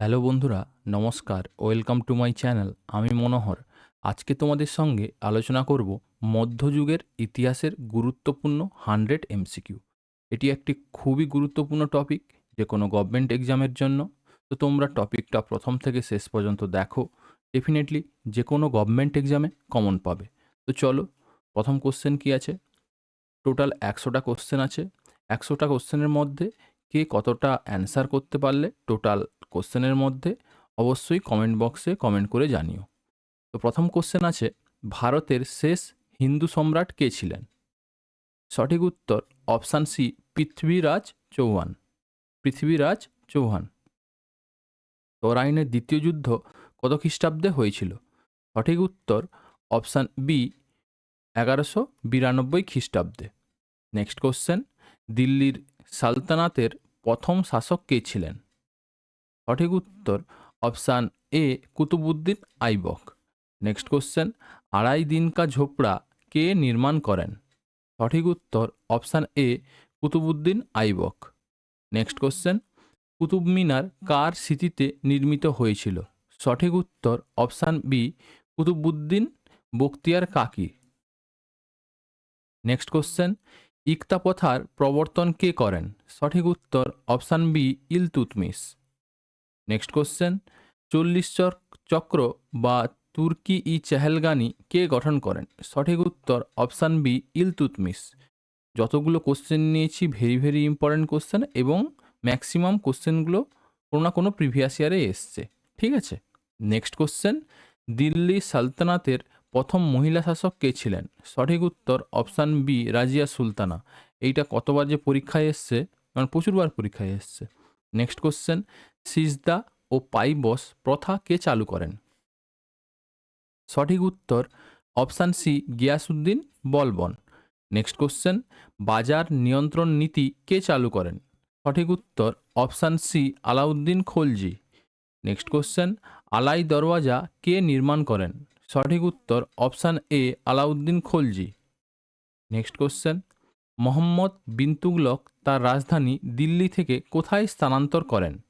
Hello বন্ধুরা, নমস্কার, welcome to my channel, আমি মনোহর। আজকে তোমাদের সঙ্গে আলোচনা করব মধ্যযুগের ইতিহাসের গুরুত্বপূর্ণ হান্ড্রেড এমসিকিউ। এটি একটি খুবই গুরুত্বপূর্ণ টপিক, যে কোনো গভর্নমেন্ট এক্সামের জন্য। তো তোমরা টপিকটা প্রথম থেকে শেষ পর্যন্ত দেখো, ডেফিনেটলি যে কোনো গভর্নমেন্ট এক্সামে কমন পাবে। তো চলো, প্রথম কোশ্চেন কি আছে? টোটাল একশোটা কোশ্চেন আছে। একশোটা কোশ্চেনের মধ্যে কে কতটা অ্যান্সার করতে পারলে টোটাল কোশ্চেনের মধ্যে অবশ্যই কমেন্ট বক্সে কমেন্ট করে জানিও। তো প্রথম কোশ্চেন আছে, ভারতের শেষ হিন্দু সম্রাট কে ছিলেন? সঠিক উত্তর অপশান সি পৃথ্বীরাজ চৌহান। পৃথিবীরাজ চৌহান। তরাইনের দ্বিতীয় যুদ্ধ কত খ্রিস্টাব্দে হয়েছিল? সঠিক উত্তর অপশান বি এগারোশো বিরানব্বই খ্রিস্টাব্দে। নেক্সট কোশ্চেন দিল্লির সালতানাতের প্রথম শাসক কে ছিলেন? সঠিক উত্তর option A Qutubuddin Aibak. Next question, Adhai Din Ka Jhonpra কে নির্মাণ করেন? সঠিক উত্তর option A Qutubuddin Aibak. Next question, Qutub Minar কার স্মৃতিতে নির্মিত হয়েছিল? সঠিক উত্তর অপশান বি কুতুবুদ্দিন বখতিয়ার কাকি। নেক্সট কোশ্চেন ইকতাপথার প্রবর্তন কে করেন? সঠিক উত্তর option B Iltutmish next question, চল্লিশ চক্র বা তুর্কি ই চেহেলগানি কে গঠন করেন? সঠিক উত্তর অপশান বি ইলতুতমিস যতগুলো কোশ্চেন নিয়েছি, ভেরি ভেরি ইম্পর্ট্যান্ট কোশ্চেন এবং ম্যাক্সিমাম কোশ্চেনগুলো কোনো না কোনো প্রিভিয়াস ইয়ারে এসছে। ঠিক আছে? নেক্সট কোশ্চেন, দিল্লি সালতানাতের প্রথম মহিলা শাসক কে ছিলেন? সঠিক উত্তর অপশান বি, রাজিয়া সুলতানা। এইটা কতবার যে পরীক্ষায় এসছে মানে প্রচুরবার পরীক্ষায় এসছে। নেক্সট কোশ্চেন সিজদা ও পাইবস প্রথা কে চালু করেন? সঠিক উত্তর option C Ghiyasuddin Balban. Next question বাজার নিয়ন্ত্রণ নীতি কে চালু করেন? সঠিক উত্তর option C, Alauddin Khalji. Next question Alai Darwaza কে নির্মাণ করেন? সঠিক উত্তর option A Alauddin Khalji. Next question, Muhammad bin Tughlaq তার রাজধানী দিল্লি থেকে কোথায় স্থানান্তর করেন?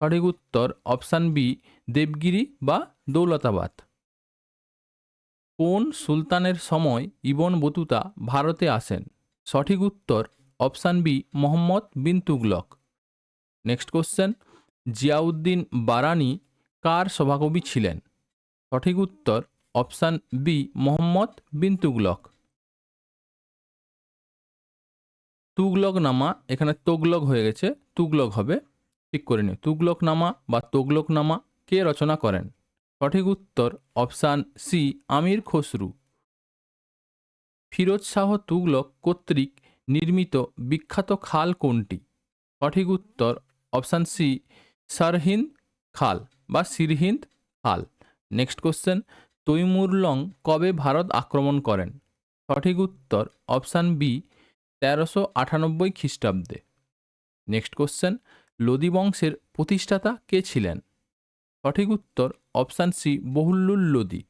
সঠিক উত্তর অপশান বি, দেবগিরি বা দৌলতাবাদ। কোন সুলতানের সময় ইবন বতুতা ভারতে আসেন? সঠিক উত্তর option B, Muhammad bin Tughlaq next question, Ziauddin Barani কার সভাকবি ছিলেন? সঠিক উত্তর অপশান বি, মোহাম্মদ বিন তুগলক। তুগলক নামা, এখানে তোগলক হয়ে গেছে, তুগলক হবে। ঠিক করে নিও, তুগলক নামা বা তোগলক নামা কে রচনা করেন? সঠিক উত্তর অপশান সি, আমির খসরু। ফিরোজ শাহ তুগলক কর্তৃক নির্মিত বিখ্যাত খাল কোনটি? সঠিক উত্তর অপশান সি, সারহিন্দ খাল বা সিরহিন্দ খাল। নেক্সট কোশ্চেন তৈমুরলং কবে ভারত আক্রমণ করেন? সঠিক উত্তর অপশান বি তেরোশো আটানব্বই খ্রিস্টাব্দে। নেক্সট কোশ্চেন লোদি বংশের প্রতিষ্ঠাতা কে ছিলেন? সঠিক উত্তর option C Bahlul Lodi.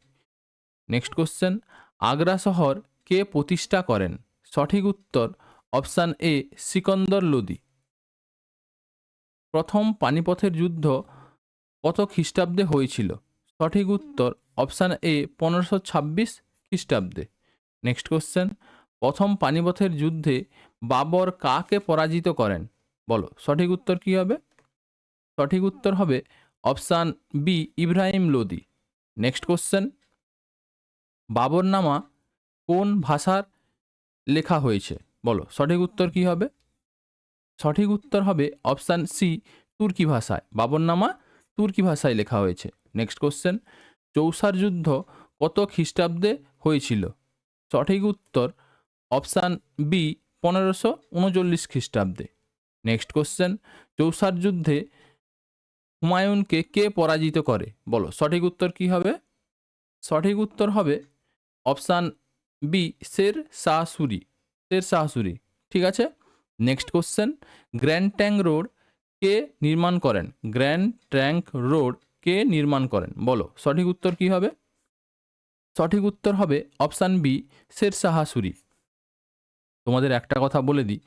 Next question Agra শহর কে প্রতিষ্ঠা করেন? সঠিক উত্তর অপশান এ সিকন্দর লোদি। প্রথম পানিপথের যুদ্ধ কত খ্রিস্টাব্দে হয়েছিল? সঠিক উত্তর অপশান এ পনেরোশো ছাব্বিশ খ্রিস্টাব্দে। নেক্সট কোশ্চেন, প্রথম পানিপথের যুদ্ধে বাবর কাকে পরাজিত করেন? বলো, সঠিক উত্তর কি হবে? সঠিক উত্তর হবে option B, Ibrahim Lodi. Next question, Baburnama কোন ভাষার লেখা হয়েছে? বলো, সঠিক উত্তর কি হবে? সঠিক উত্তর হবে অপশান সি, তুর্কি ভাষায়। বাবরনামা তুর্কি ভাষায় লেখা হয়েছে। নেক্সট কোশ্চেন চৌসার যুদ্ধ কত খ্রিস্টাব্দে হয়েছিল? সঠিক উত্তর অপশান বি পনেরোশো উনচল্লিশ খ্রিস্টাব্দে। নেক্সট কোশ্চেন চৌসার যুদ্ধে হুমায়ুনকে কে পরাজিত করে? বলো, সঠিক উত্তর কি হবে? সঠিক উত্তর হবে অপশান বি শের শাহসুরি। শের শাহসুরি, ঠিক আছে? Next question grand trunk road কে নির্মাণ করেন? গ্র্যান্ড ট্যাঙ্ক রোড কে নির্মাণ করেন? বলো, সঠিক উত্তর কি হবে? সঠিক উত্তর হবে অপশান বি, শের শাহ সুরি। তোমাদের একটা কথা বলে দিই,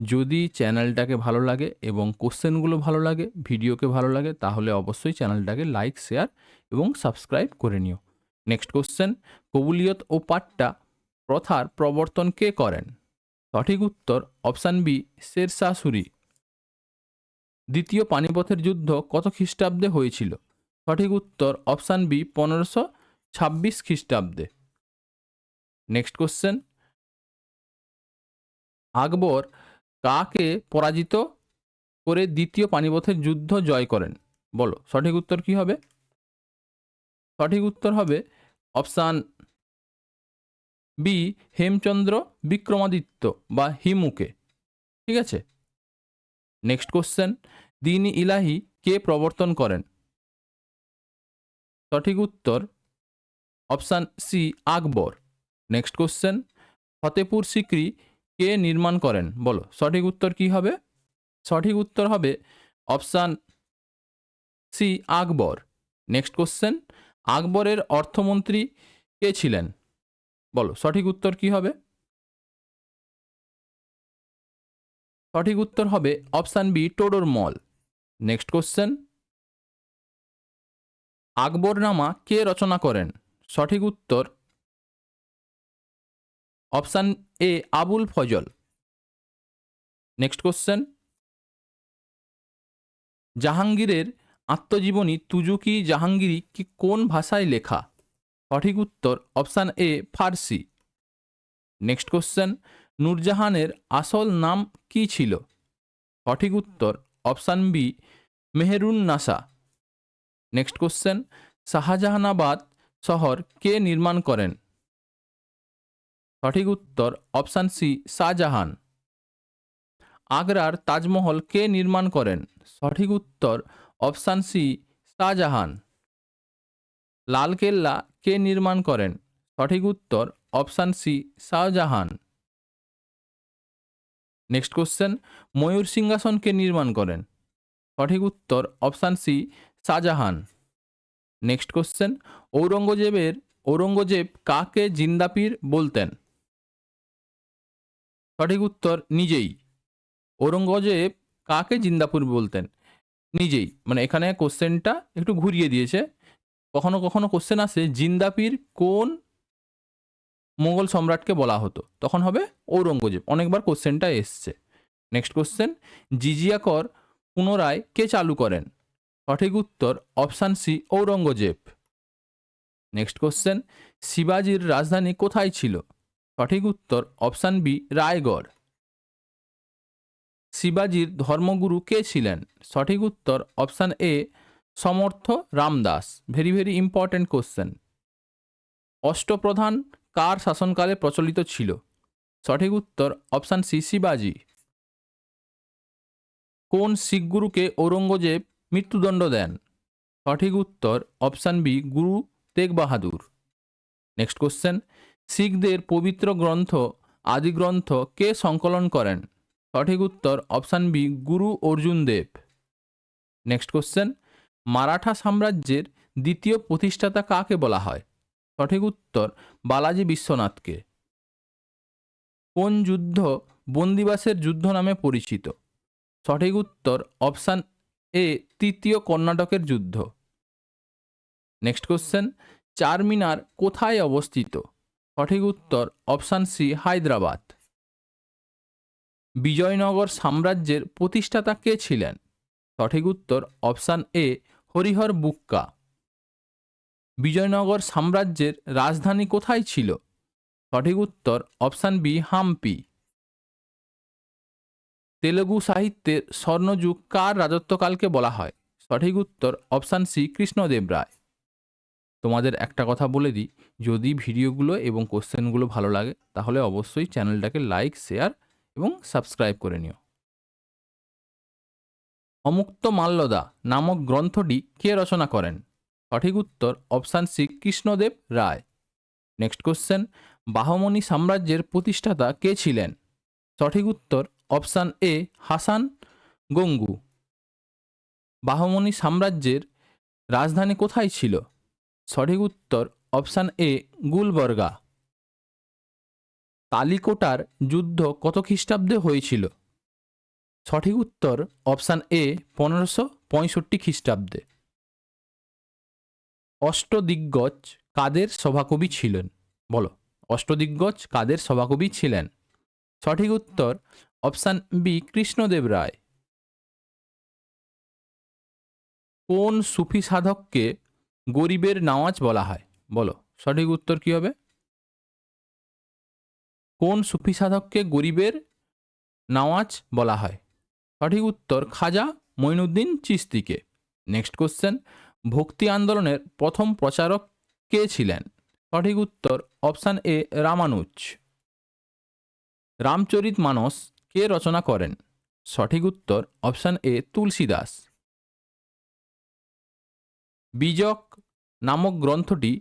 যদি চ্যানেলটাকে ভালো লাগে এবং কোশ্চেনগুলো ভালো লাগে, ভিডিওকে ভালো লাগে, তাহলে অবশ্যই চ্যানেলটাকে লাইক, শেয়ার এবং সাবস্ক্রাইব করে নিও। নেক্সট কোশ্চেন, কবুলিয়ত ও পাট্টা প্রথার প্রবর্তন কে করেন? সঠিক উত্তর অপশান বি শেরশাহ সুরি। দ্বিতীয় পানিপথের যুদ্ধ কত খ্রিস্টাব্দে হয়েছিল? সঠিক উত্তর অপশান বি, পনেরোশো ছাব্বিশ খ্রিস্টাব্দে। নেক্সট কোশ্চেন আকবর কাকে পরাজিত করে দ্বিতীয় পানিপথের যুদ্ধ জয় করেন? বলো, সঠিক উত্তর কি হবে? সঠিক উত্তর হবে অপশান বি, হেমচন্দ্র বিক্রমাদিত্য বা হিমুকে। ঠিক আছে? নেক্সট কোশ্চেন দিন ইলাহি কে প্রবর্তন করেন? সঠিক উত্তর option C Akbar. Next question Fatehpur Sikri কে নির্মাণ করেন? বলো, সঠিক উত্তর কি হবে? সঠিক উত্তর হবে option C Akbar. Next question আকবরের অর্থমন্ত্রী কে ছিলেন? বলো, সঠিক উত্তর কি হবে? সঠিক উত্তর হবে option B Todar Mal. Next question Akbarnama কে রচনা করেন? সঠিক উত্তর option A Abul Fazl. Next question. জাহাঙ্গীরের আত্মজীবনী তুজুকি জাহাঙ্গীরি কি কোন ভাষায় লেখা? সঠিক উত্তর option A Farsi. Next question. নূরজাহানের আসল নাম কি ছিল? সঠিক উত্তর option B Meherun Nisa. Next question Shahjahanabad শহর কে নির্মাণ করেন? সঠিক উত্তর অপশান সি শাহজাহান। আগ্রার তাজমহল কে নির্মাণ করেন? সঠিক উত্তর অপশান সি শাহজাহান। লালকেল্লা কে নির্মাণ করেন? সঠিক উত্তর option C Shahjahan. Next question ময়ূর সিংহাসন কে নির্মাণ করেন? সঠিক উত্তর option C Shahjahan. Next question ঔরঙ্গজেবের Aurangzeb কাকে জিন্দাপির বলতেন? সঠিক উত্তর নিজেই। ঔরঙ্গজেব কাকে জিন্দাপুর বলতেন? নিজেই। মানে এখানে কোশ্চেনটা একটু ঘুরিয়ে দিয়েছে। কখনো কখনো কোশ্চেন আসে জিন্দাপির কোন মোগল সম্রাটকে বলা হতো? তখন হবে ঔরঙ্গজেব। অনেকবার কোশ্চেনটা এসছে। নেক্সট কোশ্চেন জিজিয়া কর পুনরায় কে চালু করেন? সঠিক উত্তর option C Aurangzeb. Next question, শিবাজির রাজধানী কোথায় ছিল? সঠিক উত্তর অপশান বি রায়গড়। শিবাজির ধর্মগুরু কে ছিলেন? সঠিক উত্তর option A Samarth Ramdas. Very very important question. Ashtapradhan কার শাসনকালে প্রচলিত ছিল? সঠিক উত্তর অপশান সি শিবাজি। কোন শিখ গুরুকে ঔরঙ্গজেব মৃত্যুদণ্ড দেন। সঠিক উত্তর অপশান বি, গুরু তেগ বাহাদুর। নেক্সট কোশ্চেন শিখদের পবিত্র গ্রন্থ, আদি গ্রন্থ কে সংকলন করেন? সঠিক উত্তর option B, Guru Arjun Dev. Next question Maratha সাম্রাজ্যের দ্বিতীয় প্রতিষ্ঠাতা কাকে বলা হয়? সঠিক উত্তর বালাজি বিশ্বনাথকে। কোন যুদ্ধ বন্দিবাসের যুদ্ধ নামে পরিচিত? সঠিক উত্তর অপশান এ তৃতীয় কর্ণাটকের যুদ্ধ। নেক্সট কোশ্চেন চারমিনার কোথায় অবস্থিত? সঠিক উত্তর অপশান সি হায়দ্রাবাদ। বিজয়নগর সাম্রাজ্যের প্রতিষ্ঠাতা কে ছিলেন? সঠিক উত্তর অপশান এ হরিহর বুক্কা। বিজয়নগর সাম্রাজ্যের রাজধানী কোথায় ছিল? সঠিক উত্তর অপশান বি হাম্পি। তেলেগু সাহিত্যের স্বর্ণযুগ কার রাজত্বকালকে বলা হয়? সঠিক উত্তর অপশান সি, কৃষ্ণদেব রায়। তোমাদের একটা কথা বলে দিই, যদি ভিডিওগুলো এবং কোশ্চেনগুলো ভালো লাগে, তাহলে অবশ্যই চ্যানেলটাকে লাইক, শেয়ার এবং সাবস্ক্রাইব করে নিও। অমুক্ত মাল্যদা নামক গ্রন্থটি কে রচনা করেন? সঠিক উত্তর option C, Krishnadeva Raya. Next question Bahmani সাম্রাজ্যের প্রতিষ্ঠাতা কে ছিলেন? সঠিক উত্তর অপশান এ হাসান গঙ্গু। বাহমনি সাম্রাজ্যের রাজধানী কোথায় ছিল? সঠিক উত্তর অপশান এ গুলবর্গা। তালিকোটার যুদ্ধ কত খ্রিস্টাব্দে হয়েছিল? সঠিক উত্তর অপশান এ পনেরোশো পঁয়ষট্টি খ্রিস্টাব্দে। অষ্টদিগ্গজ কাদের সভাকবি ছিলেন? বলো, অষ্টদিগ্গজ কাদের সভাকবি ছিলেন? সঠিক উত্তর অপশান বি, কৃষ্ণদেব রায়। কোন সুফি সাধককে গরিবের নওয়াজ বলা হয়? বলো, সঠিক উত্তর কি হবে? কোন সুফি সাধককে গরিবের নওয়াজ বলা হয়? সঠিক উত্তর, খাজা মঈনুদ্দিন চিস্তিকে। নেক্সট কোশ্চেন, ভক্তি আন্দোলনের প্রথম প্রচারক কে ছিলেন? সঠিক উত্তর, অপশান এ, রামানুজ। রামচরিত মানস কে রচনা করেন? সঠিক উত্তর অপশান এ তুলসীদাস। বীজক নামক গ্রন্থটি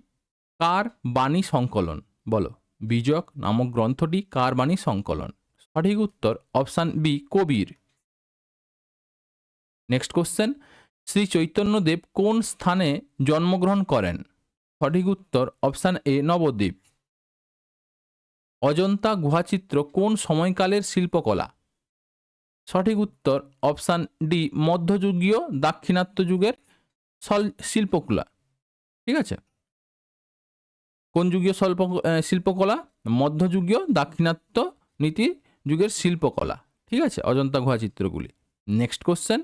কার বাণী সংকলন? বলো। বীজক নামক গ্রন্থটি কার বাণী সংকলন? সঠিক উত্তর option B Kabir. Next question. Shri Chaitanyadev কোন স্থানে জন্মগ্রহণ করেন? সঠিক উত্তর অপশান এ নবদ্বীপ। অজন্তা গুহাচিত্র কোন সময়কালের শিল্পকলা? সঠিক উত্তর অপশান ডি, মধ্যযুগীয় দাক্ষিণাত্য যুগের শিল্পকলা। ঠিক আছে? কোন যুগীয় স্বল্প শিল্পকলা? মধ্যযুগীয় দাক্ষিণাত্য নীতি যুগের শিল্পকলা। ঠিক আছে? অজন্তা গুহা চিত্রগুলি নেক্সট কোশ্চেন।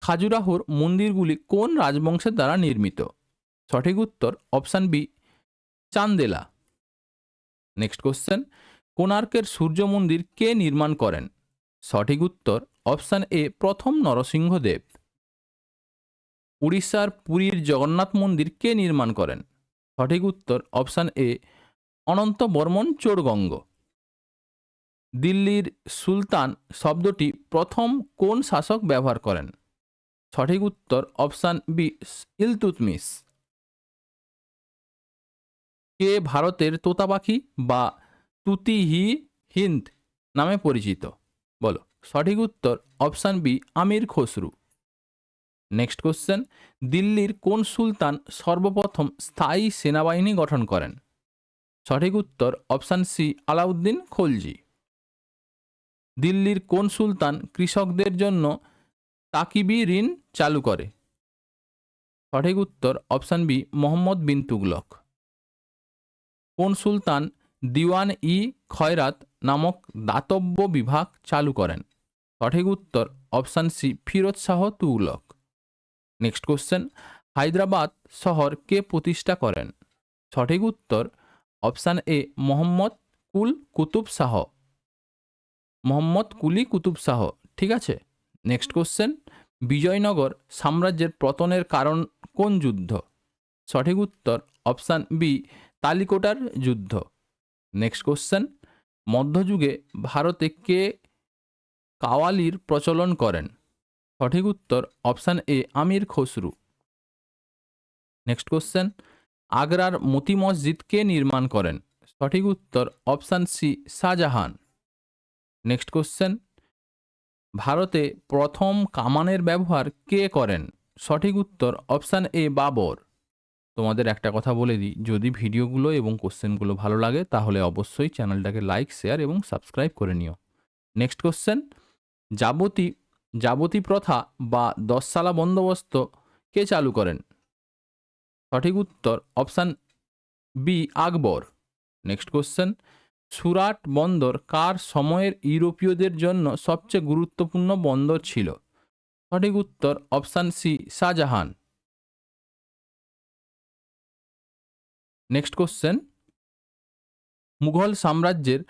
খাজুরাহোর মন্দিরগুলি কোন রাজবংশের দ্বারা নির্মিত? সঠিক উত্তর option B, Chandela. Next question কোণার্কের সূর্য মন্দির কে নির্মাণ করেন? সঠিক উত্তর অপশান এ প্রথম নরসিংহদেব উড়িষ্যার পুরীর জগন্নাথ মন্দির কে নির্মাণ করেন? সঠিক উত্তর অপশান এ অনন্ত বর্মন চোরগঙ্গ দিল্লির সুলতান শব্দটি প্রথম কোন শাসক ব্যবহার করেন? সঠিক উত্তর অপশান বি ইলতুতমিস কে ভারতের তোতা পাখি বা তুতিহি হিন্দ নামে পরিচিত? বলো। সঠিক উত্তর option B, Amir Khusrau. Next question, দিল্লির কোন সুলতান সর্বপ্রথম স্থায়ী সেনাবাহিনী গঠন করেন? সঠিক উত্তর অপশান সি, আলাউদ্দিন খলজি। দিল্লির কোন সুলতান কৃষকদের জন্য তাকিবি ঋণ চালু করে? সঠিক উত্তর অপশান বি, মোহাম্মদ বিন তুগলক। কোন সুলতান দিওয়ান ই খয়রাত নামক দাতব্য বিভাগ চালু করেন? সঠিক উত্তর option C, Firoz Shah Tughlaq. Next question, Hyderabad শহর কে প্রতিষ্ঠা করেন? সঠিক উত্তর অপশান এ, মোহাম্মদ কুল কুতুব শাহ। মোহাম্মদ কুলি কুতুব শাহ, ঠিক আছে? নেক্সট কোশ্চেন, বিজয়নগর সাম্রাজ্যের পতনের কারণ কোন যুদ্ধ? সঠিক উত্তর অপশান বি তালিকোটার যুদ্ধ। নেক্সট কোশ্চেন মধ্যযুগে ভারতে কে কাওয়ালির প্রচলন করেন? সঠিক উত্তর option A Amir Khusrau. Next question আগ্রার মতি মসজিদ কে নির্মাণ করেন? সঠিক উত্তর option C Shahjahan. Next question ভারতে প্রথম কামানের ব্যবহার কে করেন? সঠিক উত্তর অপশান এ বাবর। তোমাদের একটা কথা বলে দিই, যদি ভিডিওগুলো এবং কোশ্চেনগুলো ভালো লাগে, তাহলে অবশ্যই চ্যানেলটাকে লাইক, শেয়ার এবং সাবস্ক্রাইব করে নিও। নেক্সট কোশ্চেন, যাবতী যাবতী প্রথা বা দশসালা বন্দোবস্ত কে চালু করেন? সঠিক উত্তর option B, Akbar. Next question, Surat বন্দর কার সময়ের ইউরোপীয়দের জন্য সবচেয়ে গুরুত্বপূর্ণ বন্দর ছিল? সঠিক উত্তর option C, Shahjahan. Next question Mughal সাম্রাজ্যের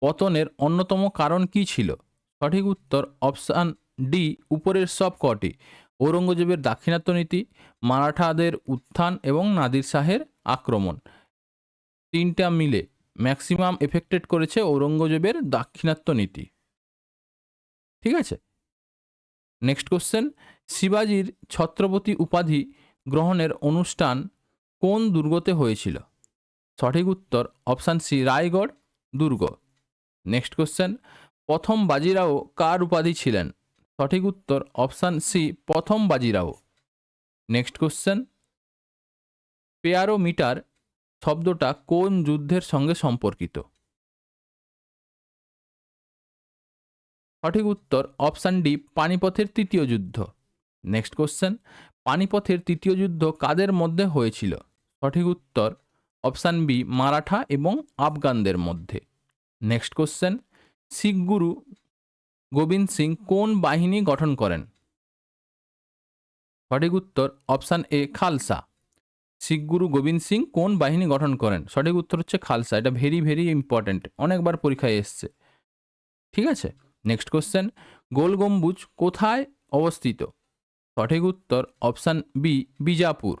পতনের অন্যতম কারণ কি ছিল? সঠিক উত্তর অপশান ডি, উপরের সব কটি। ঔরঙ্গজেবের দাক্ষিণাত্য নীতি, মারাঠাদের উত্থান এবং নাদির শাহের আক্রমণ। তিনটা মিলে ম্যাক্সিমাম এফেক্টেড করেছে ঔরঙ্গজেবের দাক্ষিণাত্য নীতি। ঠিক আছে? নেক্সট কোশ্চেন শিবাজির ছত্রপতি উপাধি গ্রহণের অনুষ্ঠান কোন দুর্গতে হয়েছিল? সঠিক উত্তর অপশান সি, রায়গড় দুর্গ। নেক্সট কোশ্চেন, প্রথম বাজিরাও কার উপাধি ছিলেন? সঠিক উত্তর অপশান সি, প্রথম বাজিরাও। নেক্সট কোশ্চেন, পেয়ারোমিটার শব্দটা কোন যুদ্ধের সঙ্গে সম্পর্কিত? সঠিক উত্তর অপশান ডি, পানিপথের তৃতীয় যুদ্ধ। নেক্সট কোশ্চেন, পানিপথের তৃতীয় যুদ্ধ কাদের মধ্যে হয়েছিল? সঠিক উত্তর অপশান বি, মারাঠা এবং আফগানদের মধ্যে। নেক্সট কোশ্চেন, শিখ গুরু গোবিন্দ সিং কোন বাহিনী গঠন করেন? সঠিক উত্তর অপশান এ, খালসা। শিখ গুরু গোবিন্দ সিং কোন বাহিনী গঠন করেন? সঠিক উত্তর হচ্ছে খালসা। এটা ভেরি ভেরি ইম্পর্ট্যান্ট। অনেকবার পরীক্ষায় এসছে। ঠিক আছে? নেক্সট কোশ্চেন, গোল গম্বুজ কোথায় অবস্থিত? সঠিক উত্তর option B, Bijapur.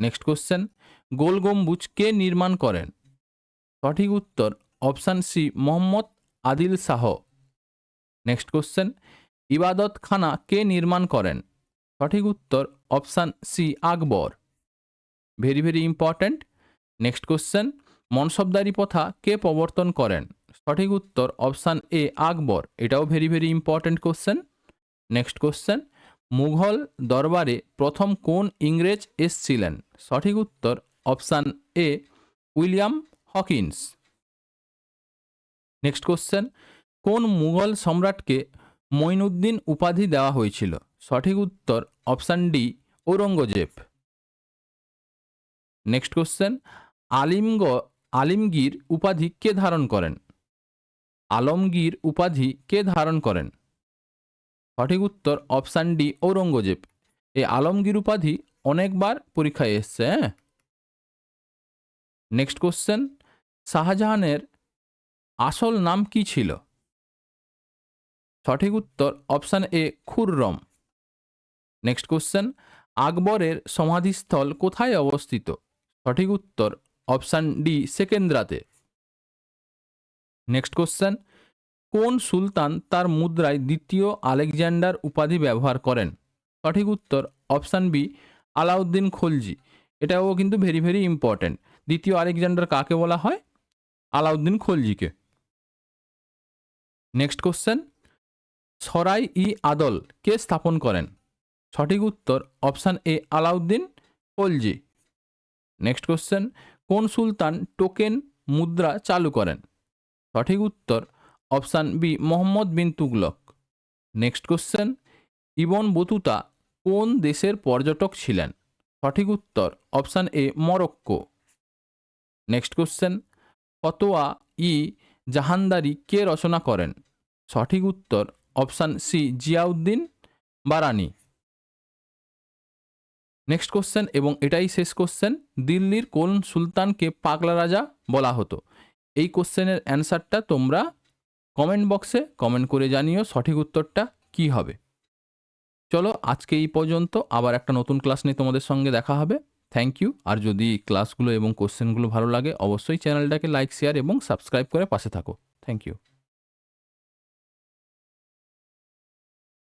Next question Gol Gumbaz কে নির্মাণ করেন। সঠিক উত্তর option C Muhammad Adil Shah. Next question Ibadat Khana কে নির্মাণ করেন। সঠিক উত্তর option C Akbar. Very very important next question মনসবদারি প্রথা কে প্রবর্তন করেন। সঠিক উত্তর অপশান এ আকবর। এটাও very very important question next question Mughal দরবারে প্রথম কোন ইংরেজ এসছিলেন? সঠিক উত্তর option A, William Hawkins. Next question, কোন মুঘল সম্রাটকে মঈনুদ্দিন উপাধি দেওয়া হয়েছিল? সঠিক উত্তর option D, Aurangzeb. Next question, আলিমগ, Alamgir উপাধি কে ধারণ করেন? আলমগীর উপাধি কে ধারণ করেন? সঠিক উত্তর অপশান ডি ঔরঙ্গজেব। এই আলমগীর উপাধি অনেকবার পরীক্ষায় এসছে হ্যাঁ? নেক্সট কোশ্চেন শাহজাহানের আসল নাম কি ছিল? সঠিক উত্তর option A Khurram. Next question আকবরের সমাধিস্থল কোথায় অবস্থিত? সঠিক উত্তর অপশান ডি সেকেন্দ্রাতে। নেক্সট কোশ্চেন কোন সুলতান তার মুদ্রায় দ্বিতীয় আলেকজান্ডার উপাধি ব্যবহার করেন? সঠিক উত্তর অপশান বি, আলাউদ্দিন খলজি। এটাও কিন্তু ভেরি ভেরি ইম্পর্ট্যান্ট দ্বিতীয় আলেকজান্ডার কাকে বলা হয়? আলাউদ্দিন খলজিকে। নেক্সট কোশ্চেন সরাই ই আদল কে স্থাপন করেন? সঠিক উত্তর option A, Alauddin Khalji. Next question কোন সুলতান টোকেন মুদ্রা চালু করেন? সঠিক উত্তর option B, Mohammad bin Tughlaq. Next question, Ibn Battuta কোন দেশের পর্যটক ছিলেন? সঠিক উত্তর, option A, Morocco. Next question, Fatawa i Jahandari কে রচনা করেন? সঠিক উত্তর, option C, Ziauddin Barani. Next question, এবং এটাই শেষ কোশ্চেন, দিল্লির কোন সুলতানকে পাগলা রাজা বলা হতো? এই কোশ্চেনের অ্যান্সারটা তোমরা কমেন্ট বক্সে কমেন্ট করে জানিও সঠিক উত্তরটা কি হবে। চলো আজকে এই পর্যন্ত, আবার একটা নতুন ক্লাস নিয়ে তোমাদের সঙ্গে দেখা হবে। থ্যাংক ইউ আর যদি ক্লাসগুলো এবং কোশ্চেনগুলো ভালো লাগে, অবশ্যই চ্যানেলটাকে লাইক শেয়ার এবং সাবস্ক্রাইব করে পাশে থাকো। Thank you